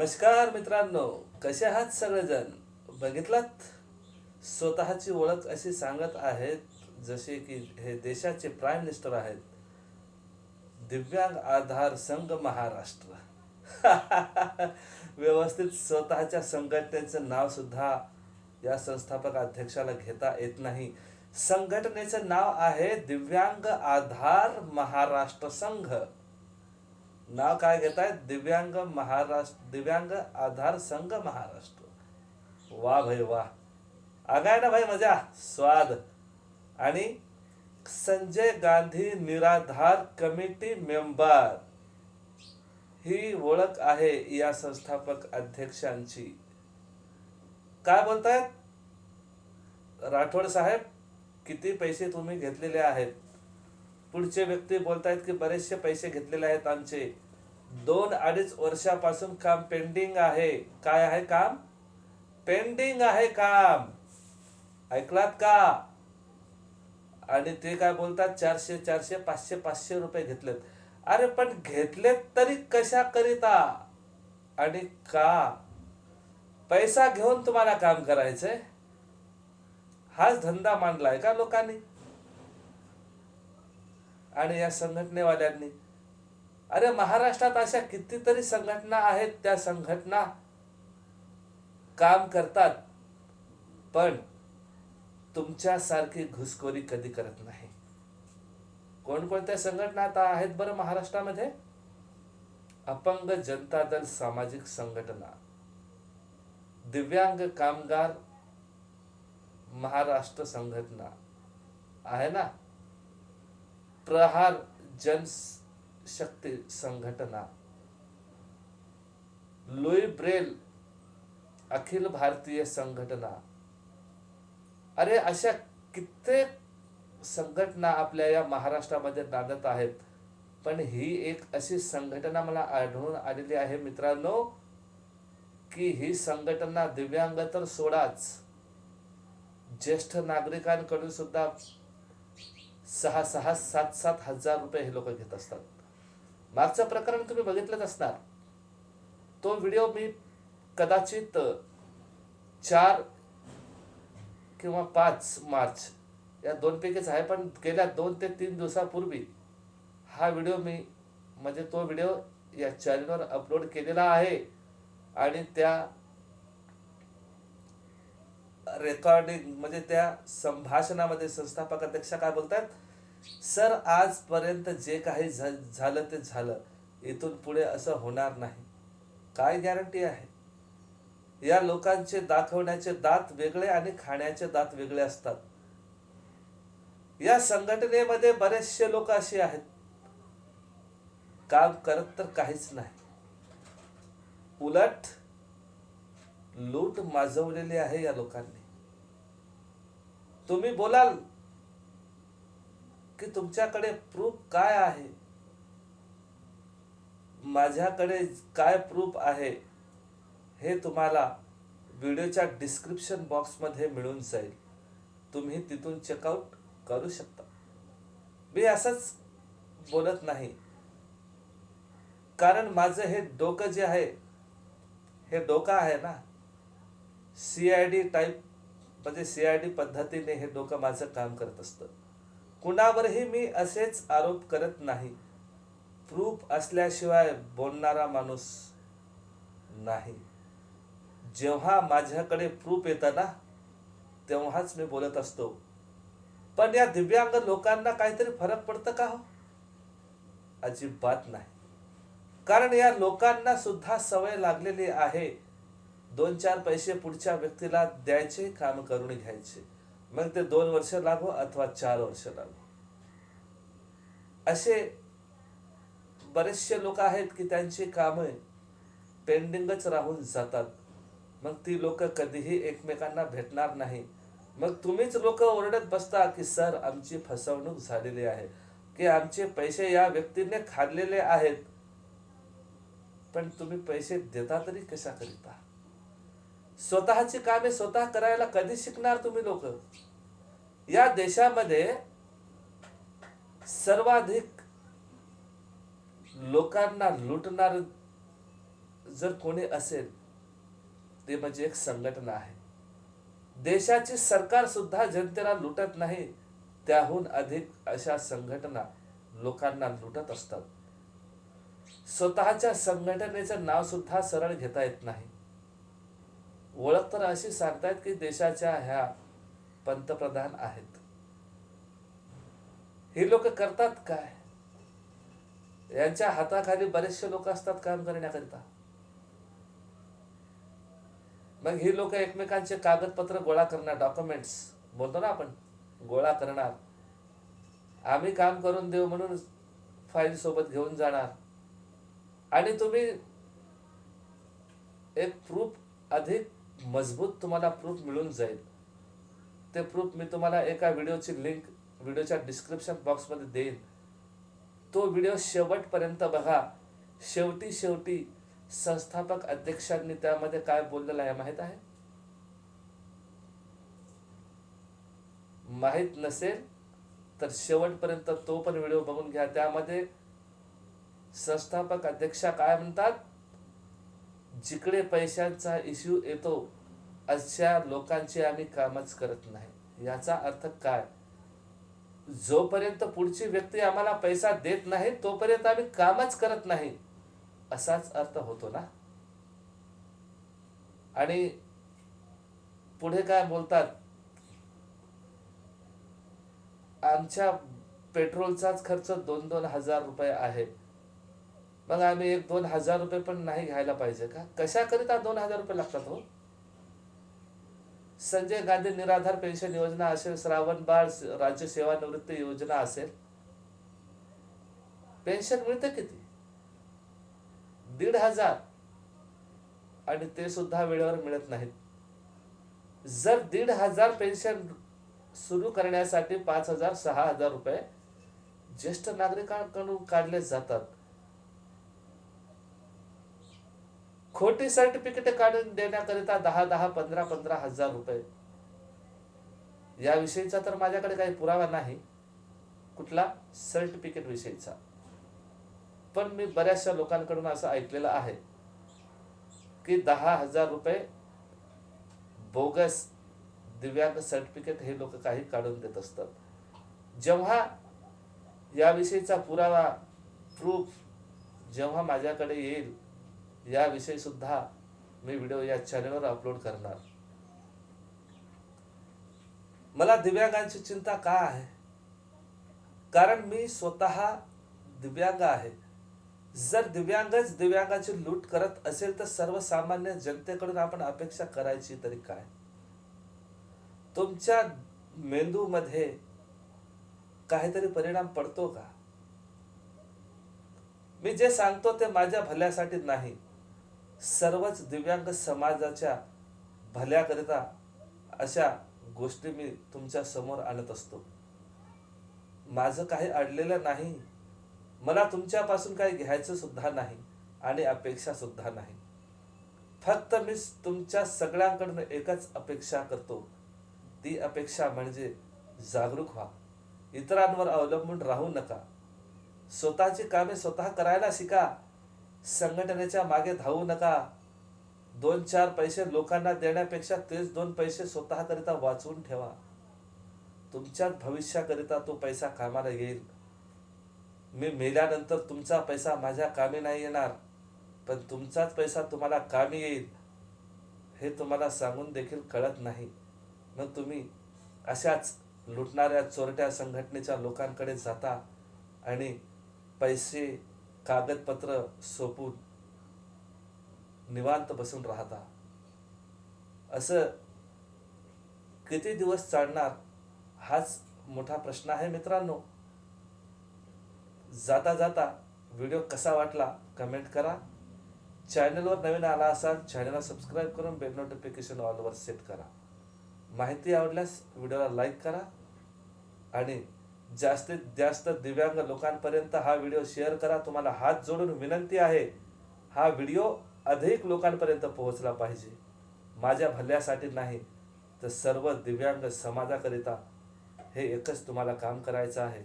नमस्कार मित्रांनो कसे आहात सगळेजण? बघितलात? स्वतःची ओळख अशी सांगत आहेत जसे की हे देशाचे प्राईम मिनिस्टर आहेत. दिव्यांग आधार संघ महाराष्ट्र. व्यवस्थित स्वतःच्या संघटनेचं नाव सुद्धा या संस्थापक अध्यक्षाला घेता येत नाही. संघटनेचं नाव आहे दिव्यांग आधार महाराष्ट्र संघ. नाव काय घेत दिव्यांग महाराष्ट्र दिव्यांग आधार संघ महाराष्ट्र. वा भाई वा. आगाय ना भाई मजा. स्वाद. आणि संजय गांधी निराधार कमिटी मेंबर. ही ओळख आहे या संस्थापक अध्यक्षांची. काय बोलतायत? राठोड साहेब किती पैसे तुम्ही घेतलेले आहेत? पुढचे व्यक्ती बोलतायत की बरेचसे पैसे घेतलेले आहेत आमचे. दोन अडीच वर्षापासून काम पेंडिंग आहे. काय आहे काम? पेंडिंग आहे काम. ऐकलात का? आणि ते काय बोलतात? चारशे चारशे पाचशे पाचशे रुपये घेतलेत. अरे पण घेतलेत तरी कशा करिता? आणि का? पैसा घेऊन तुम्हाला काम करायचंय? हाच धंदा मांडलाय का लोकांनी? आणि या संघटनेवाल्यांनी. अरे महाराष्ट्रात अशा कितीतरी संघटना आहेत त्या संघटना काम करतात पण तुमच्यासारखी घुसखोरी कधी करत नाही. कोणकोणत्या संघटना आता आहेत बरं महाराष्ट्रामध्ये? अपंग जनता दल सामाजिक संघटना. दिव्यांग कामगार महाराष्ट्र संघटना. आहे ना? प्रहार जनशक्ती संघटना। लुई ब्रेल अखिल भारतीय संघटना। अरे अशा कित्येक संघटना आपल्या या महाराष्ट्रामध्ये नांदत आहेत. पण ही एक अशी संघटना मला आढळून आलेली आहे मित्रांनो की ही संघटना दिव्यांग तर सोडाच. ज्येष्ठ नागरिकांकडून सुद्धा सहा सहा सात सात हजार रुपये हे लोक घेत असतात. मागचं प्रकरण तुम्ही बघितलंच असणार. तो व्हिडिओ मी कदाचित चार किंवा पाच मार्च या दोनपैकीच आहे पण गेल्या दोन ते तीन दिवसापूर्वी हा व्हिडिओ मी म्हणजे तो व्हिडिओ या चॅनलवर अपलोड केलेला आहे. आणि त्या रेकॉर्डिंग म्हणजे त्या संभाषणामध्ये संस्थापक अध्यक्ष काय बोलतात? सर आजपर्यंत जे काही झालं ते झालं. इथून पुढे असं होणार नाही. काय गॅरंटी आहे? या लोकांचे दाखवण्याचे दात वेगळे आणि खाण्याचे दात वेगळे असतात. या संघटनेमध्ये बरेचसे लोक असे आहेत. काम करत तर काहीच नाही. उलट लूट माजवलेली आहे या लोकांनी. तुम्ही बोलाल की तुमच्याकडे प्रूफ काय आहे? माझ्याकडे काय प्रूफ आहे हे तुम्हाला व्हिडिओच्या डिस्क्रिप्शन बॉक्समध्ये मिळून जाईल. तुम्ही तिथून चेकआउट करू शकता. मी असंच बोलत नाही. कारण माझं हे डोकं जे आहे हे डोकं आहे ना? सी आय डी टाईप म्हणजे सी आय डी पद्धतीने हे डोकं माझं काम करत असतं. कुणावरही मी असेच आरोप करत नाही. प्रूफ असल्याशिवाय बोलणारा माणूस नाही. जेव्हा माझ्याकडे प्रूफ येतं ना तेव्हाच मी बोलत असतो. पण या दिव्यांग लोकांना काहीतरी फरक पडतं का हो? अजिबात नाही. कारण या लोकांना सुद्धा सवय लागलेली आहे दोन चार पैसे पुढच्या व्यक्तीला द्यायचे काम करून घ्यायचे. मग ते दोन वर्ष लागो अथवा चार वर्ष लागो. असे बरेचसे लोक आहेत की त्यांची कामं पेंडिंगच राहून जातात. मग ती लोक कधीही एकमेकांना भेटणार नाही. मग तुम्हीच लोक ओरडत बसता की सर आमची फसवणूक झालेली आहे. की आमचे पैसे या व्यक्तीने खाल्लेले आहेत. पण तुम्ही पैसे देता तरी कशा करिता स्वतःची कामे स्वतः करायला कधी शिकणार तुम्ही लोक? या देशामध्ये सर्वाधिक लोकांना लुटणार जर कोणी असेल ते म्हणजे एक संघटना आहे. देशाची सरकार सुद्धा जनतेला लुटत नाही त्याहून अधिक अशा संघटना लोकांना लुटत असतात. स्वतःच्या संघटनेचं नाव सुद्धा सरळ घेता येत नाही. ओळख तर अशी सांगतायत की देशाच्या ह्या पंतप्रधान आहेत. ही लोक करतात काय? यांच्या हाताखाली बरेचसे लोक असतात काम करण्याकरिता. मग ही लोक एकमेकांचे कागदपत्र गोळा करणार डॉक्युमेंट्स बोलतो ना आपण गोळा करणार. आम्ही काम करून देऊ म्हणून फाईल सोबत घेऊन जाणार. आणि तुम्ही एक प्रूफ अधिक मजबूत तुम्हाला प्रूफ मिळून जाईल. ते प्रूफ मी तुम्हाला एका व्हिडिओची लिंक व्हिडिओच्या डिस्क्रिप्शन बॉक्समध्ये देईन. तो व्हिडिओ शेवटपर्यंत बघा. शेवटी शेवटी संस्थापक अध्यक्षांनी त्यामध्ये काय बोललेलं आहे माहीत आहे? माहीत नसेल तर शेवटपर्यंत तो पण व्हिडिओ बघून घ्या. त्यामध्ये संस्थापक अध्यक्षा काय म्हणतात? जिकडे पैशांचा इश्यू येतो अशा लोकांची आम्ही कामच करत नाही. याचा अर्थ काय? जोपर्यंत पुढची व्यक्ती आम्हाला पैसा देत नाही तोपर्यंत आम्ही कामच करत नाही. असाच अर्थ होतो ना? आणि पुढे काय बोलतात? आमच्या पेट्रोलचाच खर्च दोन दोन हजार रुपये आहे. मग आम्ही एक दोन हजार रुपये पण नाही घ्यायला पाहिजे का? कशाकरिता दोन हजार रुपये लागतात हो? संजय गांधी निराधार पेन्शन योजना असेल श्रावण बाळ राज्य सेवानिवृत्ती योजना असेल पेन्शन मिळते किती? दीड हजार. आणि ते सुद्धा वेळेवर मिळत नाहीत. जर दीड हजार पेन्शन सुरू करण्यासाठी पाच हजार सहा हजार रुपये ज्येष्ठ नागरिकांकडून काढले जातात खोटी सर्टिफिकेट काढून देण्याकरिता दहा दहा पंधरा पंधरा हजार रुपये. याविषयीचा तर माझ्याकडे काही पुरावा नाही. कुठला? सर्टिफिकेट विषयीचा. पण मी बऱ्याचशा लोकांकडून असं ऐकलेलं आहे की दहा हजार रुपये बोगस दिव्यांग सर्टिफिकेट हे लोक काही काढून देत असतात. जेव्हा याविषयीचा पुरावा प्रूफ जेव्हा माझ्याकडे येईल याविषयी सुद्धा मी व्हिडिओ या चॅनलवर अपलोड करणार. मला दिव्यांगांची चिंता का आहे? कारण मी स्वतः दिव्यांग आहे. जर दिव्यांगच दिव्यांगाची लूट करत असेल तर सर्वसामान्य जनतेकडून आपण अपेक्षा करायची तरी काय? तुमच्या मेंदूमध्ये काहीतरी परिणाम पडतो का? मी जे सांगतो ते माझ्या भल्यासाठी नाही. सर्वच दिव्यांग समाजाच्या भल्याकरिता अशा गोष्टी मी तुमच्यासमोर आणत असतो. माझं काही अडलेलं नाही. मला तुमच्यापासून काही घ्यायचं सुद्धा नाही आणि अपेक्षा सुद्धा नाही. फक्त मी तुमच्या सगळ्यांकडून एकच अपेक्षा करतो. ती अपेक्षा म्हणजे जागरूक व्हा. इतरांवर अवलंबून राहू नका. स्वतःची कामे स्वतः करायला शिका. संघटनेच्या मागे धावू नका. दोन चार पैसे लोकांना देण्यापेक्षा तेच दोन पैसे स्वतःकरिता वाचवून ठेवा. तुमच्याच भविष्याकरिता तो पैसा कामाला येईल. मी मेल्यानंतर तुमचा पैसा माझ्या कामी नाही येणार पण तुमचाच पैसा तुम्हाला कामी येईल हे तुम्हाला सांगून देखील कळत नाही. मग तुम्ही अशाच लुटणाऱ्या चोरट्या संघटनेच्या लोकांकडे जाता आणि पैसे कागदपत्र सोपून निवांत बसून राहता. असं किती दिवस चालणार हाच मोठा प्रश्न आहे मित्रांनो. जाता जाता व्हिडिओ कसा वाटला कमेंट करा. चॅनलवर नवीन आला असाल चॅनलला सबस्क्राईब करून बेल नोटिफिकेशन ऑलवर सेट करा. माहिती आवडल्यास व्हिडिओला लाईक करा आणि जास्तीत जास्त दिव्यांग लोकांपर्यंत हा व्हिडिओ शेअर करा. तुम्हाला हात जोडून विनंती आहे हा व्हिडिओ अधिक लोकांपर्यंत पोहोचला पाहिजे. माझ्या भल्यासाठी नाही तर सर्व दिव्यांग समाजाकरिता हे एकच तुम्हाला काम करायचं आहे.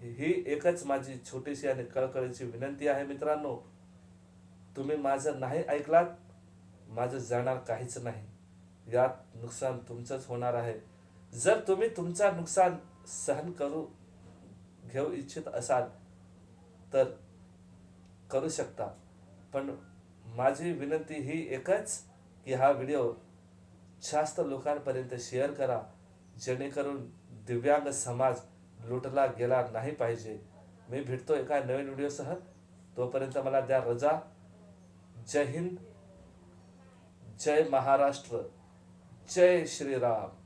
ही एकच माझी छोटीशी आणि कळकळीची विनंती आहे मित्रांनो. तुम्ही माझं नाही ऐकलात माझं जाणार काहीच नाही. यात नुकसान तुमचंच होणार आहे. जर तुम्ही तुमचा नुकसान सहन करू घेऊ इच्छित असाल तर करू शकता. पण माझी विनंती ही एकच की हा व्हिडिओ जास्त लोकांपर्यंत शेअर करा जेणेकरून दिव्यांग समाज लुटला गेला नाही पाहिजे. मी भेटतो एका नवीन व्हिडिओसह. तोपर्यंत मला द्या रजा. जय हिंद. जय महाराष्ट्र. जय श्रीराम.